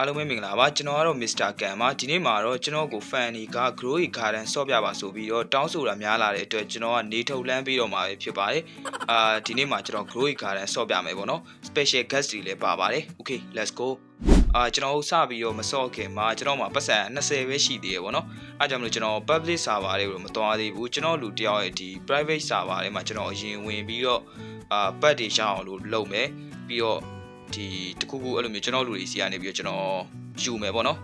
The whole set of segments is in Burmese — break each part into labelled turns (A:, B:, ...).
A: အားလုံးပဲမင်္ဂလာပါကျွန်တော်ကတော့ Mr. Kan ပါဒီနေ့မှာတော့ကျွန်တော်ကို Fanny က Grow Garden ဆော့ပြပါဆိုပြီးတော့တောင်းဆိုတာများလာတဲ့အတွက်ကျွန်တော်ကနေထုတ်လန်းပြီးတော့မှာပဲဖြစ်ပါတယ်အာဒီနေ့မှာကျွန်တော် Grow Garden ဆော့ပြမယ်ပေါ့နော် Special guest တွေလည်းပါပါတယ် Okay let's go အာကျွန်တော်စပြီးတော့မဆော့ခင်မှာကျွန်တော်မှာပတ်စံ20ပဲရှိသေးရပေါ့နော်အဲကြောင့်မလို့ကျွန်တော် public server တွေကိုမတော်သေးဘူးကျွန်တော်လူတယောက်ရဲ့ဒီ private server တွေမှာကျွန်တော်အရင်ဝင်ပြီးတော့အာပတ်တွေရအောင်လို့လုပ်မယ်ပြီးတော့ ဒီတခုခုအဲ့လိုမျိုးကျွန်တော်လူတွေစီကနေပြီးတော့ကျွန်တော်ယူမယ်ပေါ့နော်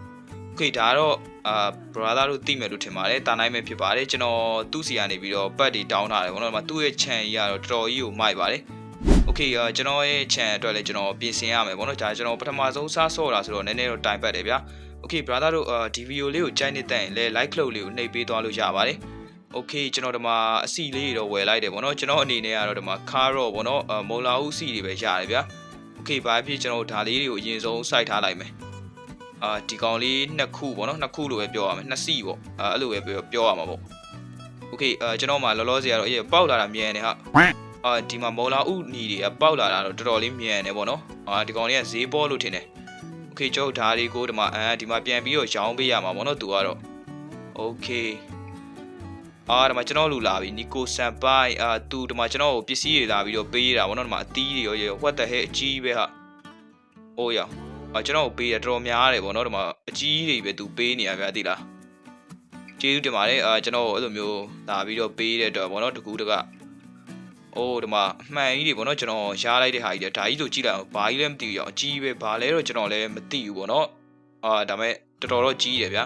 A: โอเคဒါကတော့အာ brother တို့သိမယ်လို့ထင်ပါတယ်တာနိုင်မဲ့ဖြစ်ပါတယ်ကျွန်တော်သူ့စီကနေပြီးတော့ပတ်တွေတောင်းထားတယ်ပေါ့နော်ဒီမှာသူ့ရဲ့ channel ကြီးကတော့တော်တော်ကြီးကိုမိုက်ပါတယ်โอเคအာကျွန်တော်ရဲ့ channel အတွက်လည်းကျွန်တော်ပြင်ဆင်ရမယ်ပေါ့နော်ဒါကျွန်တော်ပထမဆုံးစားဆော့တာဆိုတော့နည်းနည်းတော့တိုင်ပတ်တယ်ဗျာโอเค brother တို့အာဒီဗီဒီယိုလေးကိုကြိုက်နေတဲ့ရင်လည်း like လုပ်လေးကိုနှိပ်ပေးသွားလို့ရပါတယ်โอเคကျွန်တော်ဒီမှာအစီလေးတွေတော့ဝယ်လိုက်တယ်ပေါ့နော်ကျွန်တော်အနေနဲ့ကတော့ဒီမှာ car တော့ပေါ့နော်မုံလာဦးစီတွေပဲရတယ်ဗျာ okay ဘာဖြစ်ကျွန်တော်တို့ဒါလေးတွေကိုအရင်ဆုံးစိုက်ထားလိုက်မယ်အာဒီကောင်လေးနှစ်ခုပေါ့နော်နှစ်ခုလို့ပဲပြောရမယ်နှစ်စီပေါ့အဲအဲ့လိုပဲပြောပြောရမှာပေါ့ okay အာကျွန်တော်မှလောလောဆယ်ကတော့အေးပေါက်လာတာမြန်နေဟာအာဒီမှာမော်လာဥနီတွေကပေါက်လာတာတော့တော်တော်လေးမြန်နေပေါ့နော်အာဒီကောင်လေးကဈေးပေါ်လို့ထင်တယ် okay ကျွန်တော်ဒါတွေကိုဒီမှာအာဒီမှာပြန်ပြီးတော့ရောင်းပေးရမှာပေါ့နော်သူကတော့ okay အာဒီမှာကျွန်တော်လူလာပြီနီကိုဆန်ပိုင်အာသူဒီမှာကျွန်တော်ကိုပစ္စည်းတွေလာပြီးတော့ပေးရတာဗောနော်ဒီမှာအသီးတွေရောရော what the heck အကြီးပဲဟာအိုးရအာကျွန်တော်ကိုပေးရတော်တော်များတယ်ဗောနော်ဒီမှာအကြီးတွေပဲသူပေးနေရဗျာသိလားကျေးဇူးတင်ပါတယ်အာကျွန်တော်ကိုအဲ့လိုမျိုးလာပြီးတော့ပေးတဲ့အတွက်ဗောနော်တကူတကအိုးဒီမှာအမှန်ကြီးတွေဗောနော်ကျွန်တော်ရှားလိုက်တဲ့ဟာကြီးတွေဒါကြီးဆိုကြည့်လိုက်အောင်ဘာကြီးလဲမသိဘူးရောအကြီးပဲဘာလဲတော့ကျွန်တော်လည်းမသိဘူးဗောနော်အာဒါမဲ့တော်တော်တော့ကြီးတယ်ဗျာ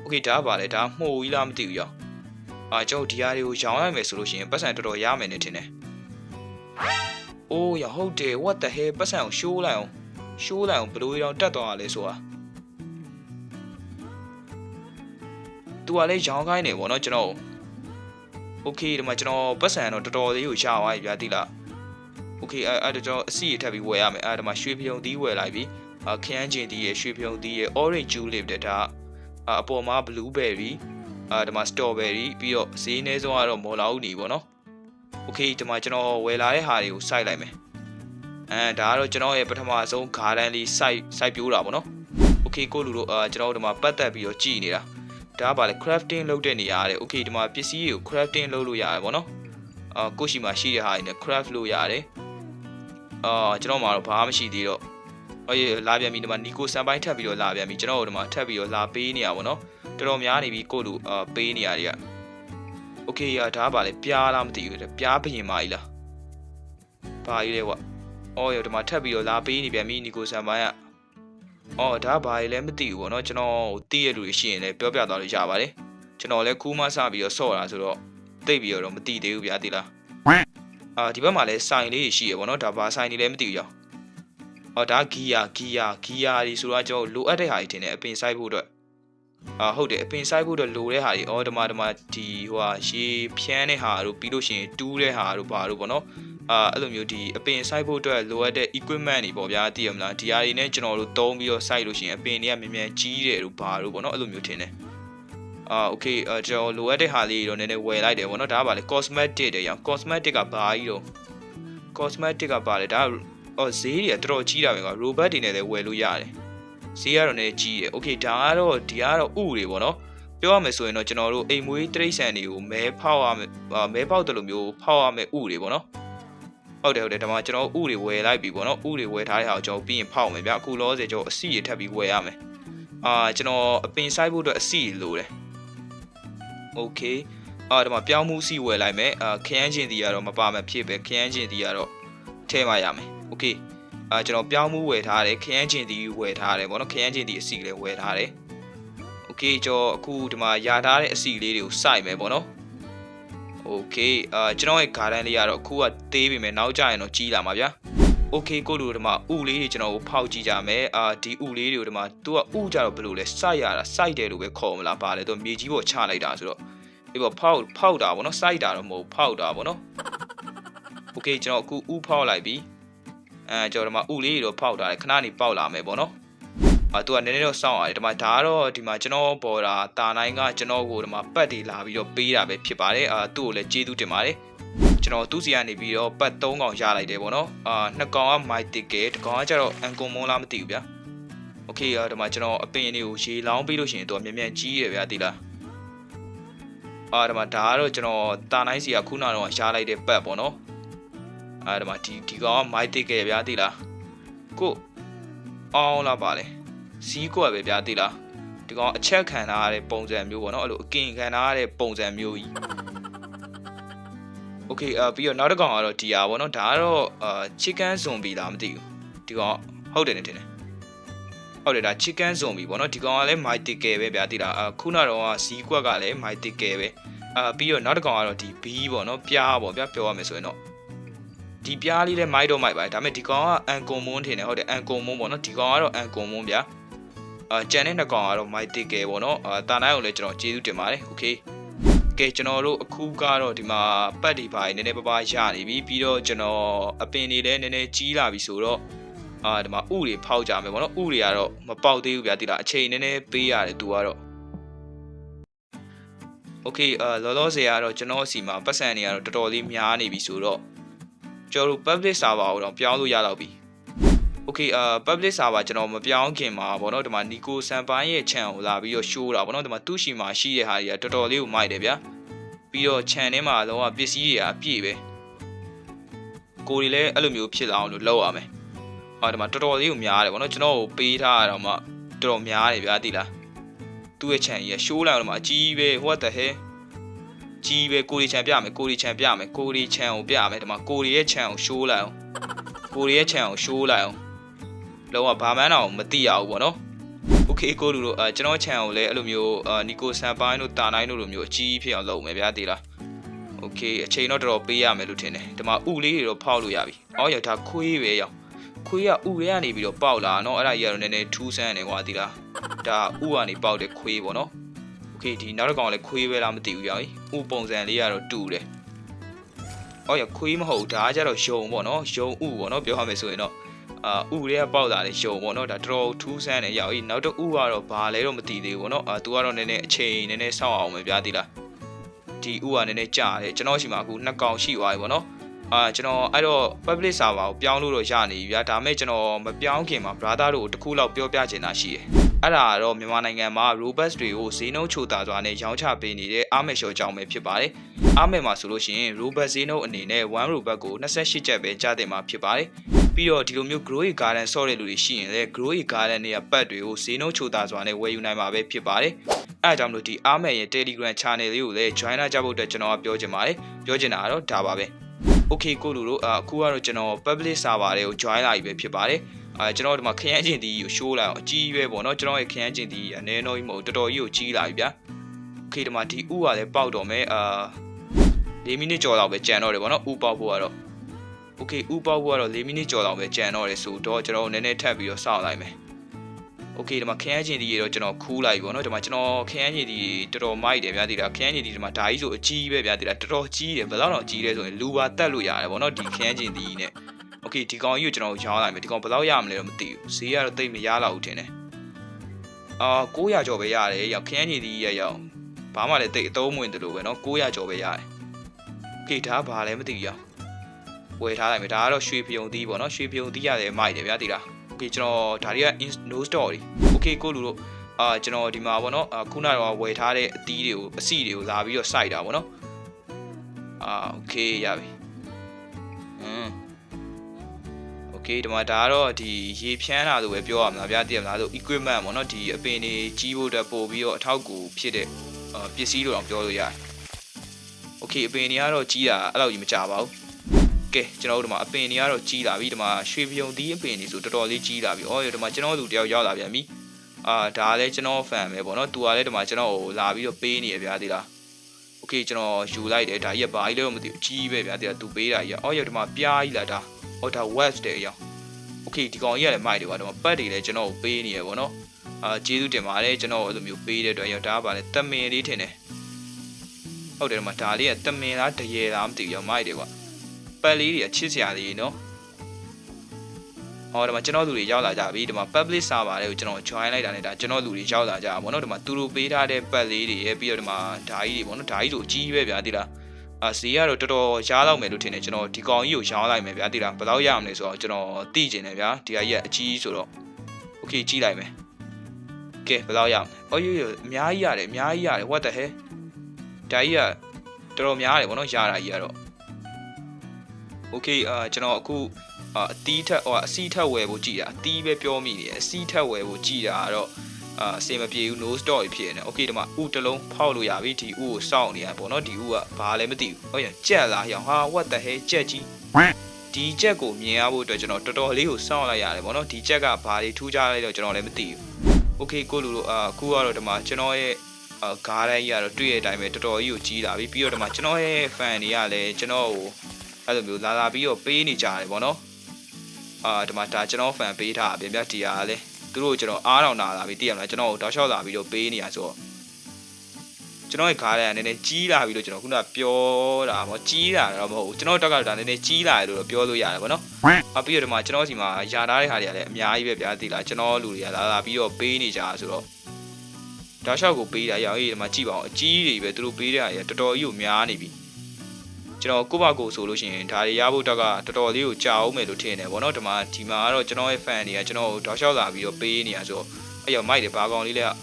A: โอเคဒါကဘာလဲဒါမှုတ်ကြီးလားမသိဘူးရော အာကျွန်တော်ဒီဟာတွေကိုရောင်းလိုက်မယ်ဆိုလို့ရှိရင်ပတ်စံတော်တော်ရမယ်နေထင်တယ်။အိုးရဟုတ်တယ် what the hell ပတ်စံကိုရှိုးလိုက်အောင်ရှိုးလိုက်အောင်ဘယ်လိုရောင်တက်သွားတာလဲဆိုတာ။ तू ကလည်းရောင်းခိုင်းနေပေါ့နော်ကျွန်တော်။ Okay ဒီမှာကျွန်တော်ပတ်စံတော့တော်တော်လေးကိုရသွားပြီဗျာတိလား။ Okay အဲ့အဲ့တော့ကျွန်တော်အစီရထပ်ပြီးဝယ်ရမယ်။အဲ့ဒီမှာရွှေပြုံသီးဝယ်လိုက်ပြီ။အခရမ်းကျင်သီးရဲ့ရွှေပြုံသီးရဲ့ orange julep တဲ့ဒါအပေါ်မှာ blueberry အာဒီမှာ strawberry ပြီးတော့ဈေးနည်းဆုံးကတော့မော်လာဦးနေပေါ့နော်။ Okay ဒီမှာကျွန်တော်ဝယ်လာတဲ့ဟာတွေကိုစိုက်လိုက်မယ်။အဲဒါကတော့ကျွန်တော်ရဲ့ပထမဆုံး garden လေးစိုက်စိုက်ပြိုးတာပေါ့နော်။ Okay ကိုလူတို့အာကျွန်တော်တို့ဒီမှာပတ်သက်ပြီးတော့ကြည်နေတာ။ဒါကပါလေ crafting လုပ်တဲ့နေရာတဲ့။ Okay ဒီမှာပစ္စည်းတွေကို crafting လုပ်လို့ရတယ်ပေါ့နော်။အာကိုရှိမှာရှိတဲ့ဟာတွေနဲ့ craft လုပ်ရတယ်။အာကျွန်တော်မှာတော့ဘာမှမရှိသေးတော့အော်ရလာပြန်ပြီဒီမှာနီကိုစံပိုင်းထပ်ပြီးတော့လာပြန်ပြီကျွန်တော်တို့ဒီမှာထပ်ပြီးတော့လာပေးနေရပါတော့။ တော်တော်များနေပြီကိုလူအာပေးနေရတွေကโอเคရဒါပါလေပြားလားမသိဘူးတဲ့ပြားဘရင်မကြီးလားဘာကြီးလဲကွာအော်ရဒီမှာထပ်ပြီးတော့လာပေးနေပြန်ပြီနီကိုဆန်ပိုင်းကအော်ဒါဘာကြီးလဲမသိဘူးဗောနော်ကျွန်တော်တည့်ရလူရှိရင်လည်းပြောပြသွားလို့ရပါတယ်ကျွန်တော်လည်းခူးမဆပြီးတော့ဆော့တာဆိုတော့တိတ်ပြီးတော့မသိသေးဘူးဗျာတိလားအာဒီဘက်မှာလည်းစိုင်လေးရှိရဗောနော်ဒါဘာစိုင်နေလဲမသိဘူးရောအော်ဒါဂီယာဂီယာဂီယာဒီဆိုတော့ကျွန်တော်လိုအပ်တဲ့ဟာကြီးတင်တယ်အပင်ဆိုင်ဖို့အတွက် အာဟုတ်တယ်အပင်ဆိုင်ဖို့တော့လိုတဲ့ဟာတွေအော်ဒီမှာဒီမှာဒီဟိုဟာရေဖြန်းတဲ့ဟာတို့ပြီးလို့ရှိရင်တူးတဲ့ဟာတို့ဘာတို့ပေါ့နော်အာအဲ့လိုမျိုးဒီအပင်ဆိုင်ဖို့အတွက်လိုအပ်တဲ့ equipment တွေပေါ့ဗျာသိရမလားဒီဟာတွေနဲ့ကျွန်တော်တို့သုံးပြီးတော့ဆိုင်လို့ရှိရင်အပင်တွေကမြန်မြန်ကြီးတယ်တို့ဘာတို့ပေါ့နော်အဲ့လိုမျိုးထင်တယ်အာ okay ကျွန်တော်လိုအပ်တဲ့ဟာလေးတော့နည်းနည်းဝယ်လိုက်တယ်ပေါ့နော်ဒါကဘာလဲ cosmetic တဲ့ရောင် cosmetic ကဘာကြီးတော့ cosmetic ကဘာလဲဒါအော်ဈေးတွေကတော်တော်ကြီးတာပဲကွာ robot တွေနဲ့လည်းဝယ်လို့ရတယ် ဈေးကတော့နည်းကြီးတယ်။ Okay ဒါကတော့ဒီကတော့ဥတွေပေါ့နော်။ပြောရမယ်ဆိုရင်တော့ကျွန်တော်တို့အိမ်မွေးတိရစ္ဆာန်တွေကိုမဲဖောက်ရမယ်မဲဖောက်တယ်လို့မျိုးဖောက်ရမယ်ဥတွေပေါ့နော်။ဟုတ်တယ်ဟုတ်တယ်ဒါမှကျွန်တော်ဥတွေဝယ်လိုက်ပြီပေါ့နော်။ဥတွေဝယ်ထားတဲ့ဟာကိုကျွန်တော်ပြီးရင်ဖောက်မယ်ဗျ။အခုလောဆယ်ကျွန်တော်အစီရထပ်ပြီးဝယ်ရမယ်။အာကျွန်တော်အပင်ဆိုင်ဖို့အတွက်အစီလိုတယ်။ Okay အာဒါမှပြောင်းမှုစီဝယ်လိုက်မယ်။အာခရမ်းချင်းတီကတော့မပါမဖြစ်ပဲခရမ်းချင်းတီကတော့ထဲမှရမယ်။ Okay အာကျွန်တော်ပြောင်းမှုဝယ်ထားတယ်ခရမ်းကျင်တီဝယ်ထားတယ်ဗောနော်ခရမ်းကျင်တီအစီလည်းဝယ်ထားတယ်โอเคကျွန်တော်အခုဒီမှာယာထားတဲ့အစီလေးတွေကိုစိုက်မယ်ဗောနော်โอเคအာကျွန်တော်ရဲ့ garden လေးကတော့အခုကသေးပြီမယ်နောက်ကျရင်တော့ကြီးလာမှာဗျာโอเคကိုလူဒီမှာဥလေးတွေကျွန်တော်ကိုဖောက်ကြည့်ကြမယ်အာဒီဥလေးတွေကိုဒီမှာသူကဥကြတော့ဘယ်လိုလဲစိုက်ရတာစိုက်တယ်လို့ပဲခေါ်မလားပါလေသူမြေကြီးပေါ်ချလိုက်တာဆိုတော့ဒီပေါ်ဖောက်ဖောက်တာဗောနော်စိုက်တာတော့မဟုတ်ဖောက်တာဗောနော်โอเคကျွန်တော်အခုဥဖောက်လိုက်ပြီ အဲကျွန်တော်ဒီမှာဥလေးတွေတော့ဖောက်တာလေခဏနေပေါက်လာမယ်ပေါ့နော်အာသူကနည်းနည်းတော့စောင့်ရတယ်ဒီမှာဒါကတော့ဒီမှာကျွန်တော်ပေါ်တာတာနိုင်ကကျွန်တော်ကိုဒီမှာပတ်တီလာပြီးတော့ပေးတာပဲဖြစ်ပါတယ်အာသူ့ကိုလည်းကျေးဇူးတင်ပါတယ်ကျွန်တော်သူ့စီကနေပြီးတော့ပတ်3កောင်ရလိုက်တယ်ပေါ့နော်အာ2កောင်က my ticket 1កောင်ကကျတော့အန်ကွန်မွန်လားမသိဘူးဗျာ okay ဒီမှာကျွန်တော်အပင်လေးကိုရေလောင်းပြီးလို့ရှိရင်သူကမြန်မြန်ကြီးရယ်ဗျာတိလားအာဒီမှာဒါကတော့ကျွန်တော်တာနိုင်စီကခုနကတော့ရလိုက်တဲ့ပတ်ပေါ့နော် အဲ့ဒါမှဒီဒီကောင်မိုက်တိတ်ခဲ့ဗျာသိလားကိုအောင်လာပါလေစီးကွက်ပဲဗျာသိလားဒီကောင်အချက်ခံထားရတဲ့ပုံစံမျိုးပေါ့နော်အဲ့လိုအကင်ခံထားရတဲ့ပုံစံမျိုးကြီး Okay အာပြီးတော့နောက်တစ်ကောင်ကတော့ဒီဟာပေါ့နော်ဒါကတော့အာ chicken zombie လားမသိဘူးဒီကောင်ဟုတ်တယ်နေတင်တယ်ဟုတ်တယ်ဒါ chicken zombie ပေါ့နော်ဒီကောင်ကလည်း my ticket ပဲဗျာသိလားအာခုနကတော့စီးကွက်ကလည်း my ticket ပဲအာပြီးတော့နောက်တစ်ကောင်ကတော့ဒီ bee ပေါ့နော်ပြားပေါ့ဗျာပြောရမယ်ဆိုရင်တော့ ဒီပြားလေးလည်းမိုက်တော့မိုက်ပါဒါပေမဲ့ဒီကောင်ကအန်ကွန်မွန်းထင်တယ်ဟုတ်တယ်အန်ကွန်မွန်းပေါ့နော်ဒီကောင်ကတော့အန်ကွန်မွန်းဗျာအာကျန်တဲ့နှစ်ကောင်ကတော့ mythical ပေါ့နော်အာတာနိုင်ကိုလည်းကျွန်တော်ကျေးဇူးတင်ပါတယ် okay ကဲကျွန်တော်တို့အခုကတော့ဒီမှာပတ်ဒီပါနည်းနည်းပါးပါးရနေပြီပြီးတော့ကျွန်တော်အပင်တွေလည်းနည်းနည်းကြီးလာပြီဆိုတော့အာဒီမှာဥတွေဖောက်ကြမယ်ပေါ့နော်ဥတွေကတော့မပေါက်သေးဘူးဗျာတိလားအချိန်နည်းနည်းပေးရတယ်သူကတော့ Okay အာလောလောဆယ်ကတော့ကျွန်တော်စီမှာပတ်စံတွေကတော့တော်တော်လေးများနေပြီဆိုတော့ ကျွန်တော်တို့ public server ကိုတော့ပြောင်းလို့ရတော့ပြီ Okay အာ public server ကျွန်တော်မပြောင်းခင်မှာပေါ့နော်ဒီမှာ Nico Sampan ရဲ့ channel ကိုလာပြီးတော့ show တာပေါ့နော်ဒီမှာသူ့ရှိမှာရှိတဲ့ဟာတွေကတော်တော်လေးကိုမိုက်တယ်ဗျာပြီးတော့ channel ထဲမှာတော့ပစ္စည်းတွေကအပြည့်ပဲကိုယ်တွေလည်းအဲ့လိုမျိုးဖြစ်လာအောင်လို့လုပ်ရမယ်အာဒီမှာတော်တော်လေးကိုများတယ်ပေါ့နော်ကျွန်တော်ကိုပေးထားရတော့မှတော်တော်များတယ်ဗျာသိလားသူ့ရဲ့ channel ကြီးက show လိုက်တော့မှအကြီးပဲ what the hell ကြီးပဲကိုရီချန်ပြမယ်ကိုရီချန်ပြမယ်ကိုရီချန်ကိုပြမယ်ဒီမှာကိုရီရဲ့ channel ကို show လိုက်အောင်ကိုရီရဲ့ channel ကို show လိုက်အောင်လုံးဝဘာမှန်းတော့မသိရဘူးပေါ့နော်โอเคကိုလူတို့အဲကျွန်တော် channel ကိုလည်းအဲ့လိုမျိုးအာနီကိုဆန်ပိုင်းတို့တာနိုင်တို့လိုမျိုးအကြီးဖြစ်အောင်လုပ်မယ်ဗျာဒီလားโอเคအချိန်တော့တော်တော်ပေးရမယ်လို့ထင်တယ်ဒီမှာဥလေးတွေတော့ဖောက်လို့ရပြီအော်ရဒါခွေးပဲရောခွေးကဥတွေကနေပြီးတော့ပေါက်လာနော်အဲ့ဒါကြီးကတော့နည်းနည်းထူးဆန်းတယ်ကွာဒီလားဒါဥကနေပေါက်တဲ့ခွေးပေါ့နော် โอเคဒီနောက်တစ်ကောင်ကလည်းခွေးပဲလားမသိဘူးရောဥပုံစံလေးကတော့တူတယ်အော်ရခွေးမဟုတ်ဒါကကြတော့ယုံပေါ့နော်ယုံဥပေါ့နော်ပြောရမယ်ဆိုရင်တော့အာဥတွေကပေါက်လာတဲ့ယုံပေါ့နော်ဒါတော်တော်ထူးဆန်းတယ်ရောက်ဤနောက်တော့ဥကတော့ဘာလဲတော့မသိသေးဘူးပေါ့နော်အာသူကတော့နည်းနည်းအချိန်နည်းနည်းစောင့်အောင်ပဲဗျာဒီလားဒီဥကနည်းနည်းကြာတယ်ကျွန်တော်ရှိမှာအခုနှစ်ကောင်ရှိသွားပြီပေါ့နော်အာကျွန်တော်အဲ့တော့ public server ကိုပြောင်းလို့တော့ရနေပြီဗျာဒါပေမဲ့ကျွန်တော်မပြောင်းခင်မှာ brother တို့ကိုတစ်ခုလောက်ပြောပြချင်တာရှိတယ် အဲ့ဒါကတော့မြန်မာနိုင်ငံမှာ robust တွေကိုဈေးနှုန်းချိုတာစွာနဲ့ရောင်းချပေးနေတဲ့အားမယ်ရှော့ကြောင်းပဲဖြစ်ပါတယ်အားမယ်မှာဆိုလို့ရှိရင် robust ဈေးနှုန်းအနေနဲ့1 robust ကို28ကျပ်ပဲကြားတင်မှာဖြစ်ပါတယ်ပြီးတော့ဒီလိုမျိုး grow garden ဆော့တဲ့လူတွေရှိရင်လည်း grow garden တွေကပတ်တွေကိုဈေးနှုန်းချိုတာစွာနဲ့ဝယ်ယူနိုင်မှာပဲဖြစ်ပါတယ်အဲအကြောင်းလို့ဒီအားမယ်ရဲ့ Telegram channel လေးကိုလည်း join လာကြဖို့အတွက်ကျွန်တော်ကပြောချင်ပါတယ်ပြောချင်တာကတော့ဒါပါပဲ okay ကိုလူတို့အခုကတော့ကျွန်တော် public server တွေကို join လာပြီပဲဖြစ်ပါတယ် အဲကျွန်တော်ဒီမှာခရမ်းကျင်တီကို show လိုက်အောင်အကြီးပဲပေါ့နော်ကျွန်တော်ရဲ့ခရမ်းကျင်တီအနေနဲ့ကြီးမဟုတ်တော်တော်ကြီးကိုကြီးလာပြီဗျာ okay ဒီမှာဒီဥကလည်းပေါက်တော့မယ်အာ၄မိနစ်ကျော်လောက်ပဲကြံတော့တယ်ပေါ့နော်ဥပေါက်ဖို့ကတော့ okay ဥပေါက်ဖို့ကတော့၄မိနစ်ကျော်လောက်ပဲကြံတော့တယ်ဆိုတော့ကျွန်တော်နည်းနည်းထပ်ပြီးတော့စောင့်လိုက်မယ်โอเคဒီမှာခရမ်းကျင်တီရေတော့ကျွန်တော်ခူးလိုက်ပြီပေါ့နော်ဒီမှာကျွန်တော်ခရမ်းကျင်တီတော်တော်မိုက်တယ်ဗျာဒီလားခရမ်းကျင်တီဒီမှာဓာကြီးဆိုအကြီးပဲဗျာဒီလားတော်တော်ကြီးတယ်ဘယ်တော့တော့ကြီးလဲဆိုရင်လူပါတက်လို့ရတယ်ပေါ့နော်ဒီခရမ်းကျင်တီနဲ့ โอเคဒီကောင်ကြီးကိုကျွန်တော်ရောင်းလိုက်မယ်ဒီကောင်ဘယ်တော့ရမလဲတော့မသိဘူးဈေးကတော့တိတ်မရတော့ဘူးထင်တယ်အာ900ကျော်ပဲရတယ်ရောက်ခရမ်းကျင်တီရရောက်ဘာမှလည်းတိတ်အသုံးမဝင်တယ်လို့ပဲနော်900ကျော်ပဲရတယ်โอเคဒါကဘာလဲမသိဘူးရောက်ဝယ်ထားလိုက်မယ်ဒါကတော့ရွှေပြုံသီးပေါ့နော်ရွှေပြုံသီးရတယ်မိုက်တယ်ဗျာဒီလားโอเคကျွန်တော်ဒါတွေက no story โอเคကိုလူတို့အာကျွန်တော်ဒီမှာပေါ့နော်အခုနကတော့ဝယ်ထားတဲ့အသီးတွေကိုအစီတွေကိုလာပြီးတော့စိုက်တာပေါ့နော်အာโอเคရပြီဟမ်โอเ คဒီမှာဒါကတော့ဒီရေဖြန်းတာလို့ပဲပြောရမှာဗျာတည်ရမလားလို့ equipment ပေါ့နော်ဒီအပင်တွေကြီးဖို့အတွက်ပို့ပြီးတော့အထောက်အကူဖြစ်တဲ့အာပစ္စည်းလို့တော့ပြောလို့ရတယ်โอเคအပင်တွေကတော့ကြီးတာအဲ့လောက်ကြီးမကြပါဘူးကဲကျွန်တော်တို့ဒီမှာအပင်တွေကတော့ကြီးလာပြီဒီမှာရွှေပြုံသီးအပင်တွေဆိုတော်တော်လေးကြီးလာပြီ။အော်ဒီမှာကျွန်တော်လူတယောက်ရောက်လာပြန်ပြီ။အာဒါလည်းကျွန်တော်ဖန်ပဲပေါ့နော်။သူကလည်းဒီမှာကျွန်တော်ကိုလာပြီးတော့ပေးနေရဗျာဒီလား။ Okay ကျွန်တော်ယူလိုက်တယ်ဒါကြီးကဘာကြီးလဲတော့မသိဘူး။ကြီးပဲဗျာဒီကသူပေးတာကြီး။အော်ရဒီမှာပြားကြီးလာတာ။ အော်ဒါ west တဲ့အရောင်။ Okay ဒီကောင်ကြီးကလည်းမိုက်တယ်ကွာဒီမှာပတ်တွေလည်းကျွန်တော်ကိုပေးနေရပေါ့နော်။အာကျေးဇူးတင်ပါတယ်ကျွန်တော်အဲ့လိုမျိုးပေးတဲ့အတွက်ရောဒါကပါလေတမင်လေးထင်တယ်။ဟုတ်တယ်ဒီမှာဒါလေးကတမင်လားတရေလားမသိဘူးရောမိုက်တယ်ကွာ။ပတ်လေးတွေကချစ်စရာလေးနော်ဟောဒီမှာကျွန်တော်လူတွေရောက်လာကြပြီဒီမှာ public server တွေကိုကျွန်တော် join လိုက်တာနဲ့ဒါကျွန်တော်လူတွေရောက်လာကြတာဗောနော်ဒီမှာသူတို့ပေးထားတဲ့ပတ်လေးတွေရဲ့ပြီးတော့ဒီမှာဓာကြီးတွေဗောနော်ဓာကြီးတို့အကြီးပဲဗျာတိလား အာဈေးကတော့တော်တော်ရားလောက်မယ်လို့ထင်တယ်ကျွန်တော်ဒီကောင်ကြီးကိုရောင်းလိုက်မယ်ဗျာတိလားဘယ်လောက်ရမလဲဆိုတော့ကျွန်တော်သိကျင်တယ်ဗျာဒီဟာကြီးကအကြီးဆိုတော့ okay okay ကြည့်လိုက်မယ်ကဲဘယ်လောက်ရမလဲအော်ယူယူအများကြီးရတယ်အများကြီးရတယ် what the hell ဒါကြီးကတော်တော်များတယ်ဗောနော်ရတာကြီးကတော့ okay အာကျွန်တော်အခုအာအတီးထက်ဟိုအစီးထက်ဝယ်ဖို့ကြည်တာအတီးပဲပြောမိနေတယ်အစီးထက်ဝယ်ဖို့ကြည်တာကတော့ အာအစင်မပြေဘူး no story ဖြစ်နေတယ် okay ဒီမှာဥတစ်လုံးဖောက်လို့ရပြီဒီဥကိုစောင့်နေရပေါ့နော်ဒီဥကဘာလဲမသိဘူးဟုတ်ရကြက်လားဟောင်ဟာ what the hell ကြက်ကြီးဒီကြက်ကိုမြင်ရဖို့အတွက်ကျွန်တော်တော်တော်လေးကိုစောင့်လိုက်ရတယ်ပေါ့နော်ဒီကြက်ကဘာတွေထူးခြားလဲတော့ကျွန်တော်လည်းမသိဘူး okay ကိုလူလိုအာအခုကတော့ဒီမှာကျွန်တော်ရဲ့အာဂါးတိုင်းကြီးကတော့တွေ့ရတဲ့အတိုင်းပဲတော်တော်ကြီးကိုကြီးလာပြီပြီးတော့ဒီမှာကျွန်တော်ရဲ့ fan တွေကလည်းကျွန်တော်ကိုအဲ့လိုမျိုးလာလာပြီးတော့ပေးနေကြတယ်ပေါ့နော်အာဒီမှာဒါကျွန်တော် fan ပေးထားတာဗျာဒီဟာကလည်း သူတို့ကျွန်တော်အားတောင်နာလာပြီသိရမလားကျွန်တော်ကိုတောက်လျှောက်လာပြီးတော့ပေးနေရဆိုတော့ကျွန်တော်ရဲ့ခါးတဲ့ကနည်းနည်းကြီးလာပြီလို့ကျွန်တော်ခုနကပြောတာပေါ့ကြီးလာတော့မဟုတ်ဘူးကျွန်တော်တက်ကဒါနည်းနည်းကြီးလာတယ်လို့တော့ပြောလို့ရတယ်ပေါ့နော်အပြီးတော့ဒီမှာကျွန်တော်စီမှာယာထားတဲ့ဟာတွေကလည်းအများကြီးပဲဗျာသိလားကျွန်တော်လူတွေကလာလာပြီးတော့ပေးနေကြဆိုတော့တောက်လျှောက်ကိုပေးတာရောင်ကြီးဒီမှာကြည့်ပါအောင်အကြီးတွေပဲသူတို့ပေးတဲ့ဟာတွေကတော်တော်ကြီးကိုများနေပြီ ကျွန်တော်ကိုယ့်ဘာကိုယ်ဆိုလို့ရှိရင်ဒါတွေရဖို့တက်ကတော်တော်လေးကိုကြာအောင်မယ်လို့ထင်တယ်ဗောနော်ဒီမှာဒီမှာကတော့ကျွန်တော်ရဲ့ fan တွေကကျွန်တော်ကိုတောက်လျှောက်လာပြီးတော့ပေးနေရဆိုတော့အဲ့ရောမိုက်တယ်ဘာကောင်လေးလဲအဲ့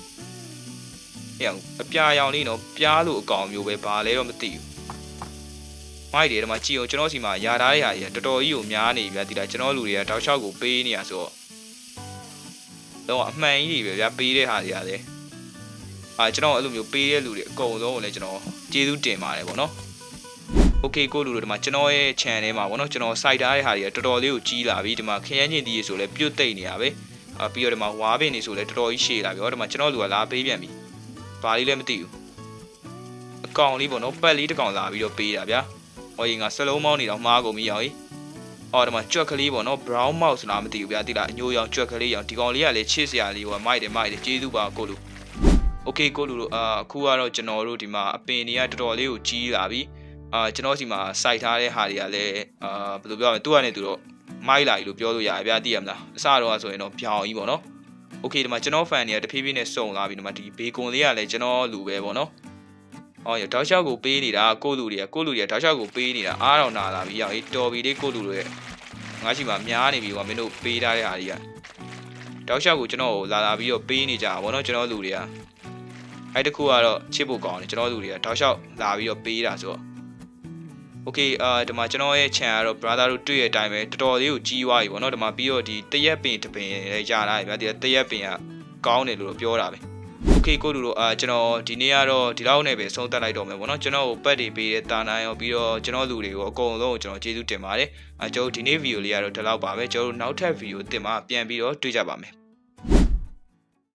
A: ရောအပြာရောင်လေးနော်ပြားလို့အကောင်မျိုးပဲဘာလဲတော့မသိဘူးမိုက်တယ်ဒီမှာကြည့်အောင်ကျွန်တော်စီမှာယာထားတဲ့ဟာတွေကတော်တော်ကြီးကိုများနေပြီဗျာဒီလားကျွန်တော်လူတွေကတောက်လျှောက်ကိုပေးနေရဆိုတော့တော့အမှန်ကြီးတွေပဲဗျာပေးတဲ့ဟာတွေကလည်းအာကျွန်တော်အဲ့လိုမျိုးပေးတဲ့လူတွေအကုန်လုံးကိုလည်းကျွန်တော်ကျေးဇူးတင်ပါတယ်ဗောနော် okay ကိုလူတို့ဒီမှာကျွန်တော်ရဲ့ channel ထဲမှာဗောနော်ကျွန်တော် site ထားတဲ့ဟာတွေကတော်တော်လေးကိုကြီးလာပြီဒီမှာခရမ်းကျင်တီးရေဆိုလဲပြုတ်သိမ့်နေရပဲအာပြီးတော့ဒီမှာဝါပင်နေဆိုလဲတော်တော်ကြီးရှည်လာပြီဟောဒီမှာကျွန်တော်လူကလာပေးပြန်ပြီဘာလေးလဲမသိဘူးအကောင်လေးဗောနော်ပတ်လေးတစ်ကောင်လာပြီးတော့ပေးတာဗျာဟောရင်ကစလုံးမောင်းနေတော့မှားကုန်ပြီရောင်ကြီးအော်ဒီမှာကြွက်ကလေးဗောနော် brown mouse လားမသိဘူးဗျာတိလားအညိုရောင်ကြွက်ကလေးရောင်ဒီကောင်လေးကလည်းချစ်စရာလေးဟောမိုက်တယ်မိုက်တယ်ကျေးဇူးပါကိုလူ okay ကိုလူတို့အာအခုကတော့ကျွန်တော်တို့ဒီမှာအပင်တွေကတော်တော်လေးကိုကြီးလာပြီ အာကျွန်တော်စီမှာစိုက်ထားတဲ့ဟာတွေကလည်းအာဘယ်လိုပြောရမလဲသူကနေသူတော့မိုက်လာပြီလို့ပြောလို့ရတယ်ဗျာသိရမလားအစတော့ဆိုရင်တော့ပြောင်ကြီးပေါ့နော်โอเคဒီမှာကျွန်တော် fan တွေကတဖြည်းဖြည်းနဲ့စုံလာပြီဒီမှာဒီဘေကွန်လေးကလည်းကျွန်တော်လူပဲပေါ့နော်ဟောရတောက်လျှောက်ကိုပေးနေတာကိုလူတွေကကိုလူတွေကတောက်လျှောက်ကိုပေးနေတာအားတော့နာလာပြီရောက်အေးတော်ပြီလေးကိုလူတွေငါရှိမှာများနေပြီကွာမင်းတို့ပေးထားတဲ့ဟာတွေကတောက်လျှောက်ကိုကျွန်တော်ကိုလာလာပြီးတော့ပေးနေကြတာပေါ့နော်ကျွန်တော်လူတွေကအဲ့တခုကတော့ချစ်ဖို့ကောင်းတယ်ကျွန်တော်လူတွေကတောက်လျှောက်လာပြီးတော့ပေးတာဆိုတော့ okay အာဒီမှာကျွန်တော်ရဲ့ channel ကတော့ brother တို့တွေ့ရတဲ့အတိုင်းပဲတော်တော်လေးကိုကြီးသွားပြီပေါ့နော်ဒီမှာပြီးတော့ဒီတရက်ပင်တပင်လည်းရလာပြီဗျာဒီတရက်ပင်ကကောင်းတယ်လို့ပြောတာပဲ okay ကိုလူတို့အာကျွန်တော်ဒီနေ့ကတော့ဒီလောက်နဲ့ပဲဆုံးသက်လိုက်တော့မယ်ပေါ့နော်ကျွန်တော်ကိုပတ်တွေပေးတဲ့တာနိုင်ရောပြီးတော့ကျွန်တော်လူတွေကိုအကုန်လုံးကိုကျွန်တော်ကျေးဇူးတင်ပါတယ်အဲကျွန်တော်ဒီနေ့ဗီဒီယိုလေးကတော့ဒီလောက်ပါပဲကျွန်တော်တို့နောက်ထပ်ဗီဒီယိုတင်မှာပြန်ပြီးတော့တွေ့ကြပါမယ်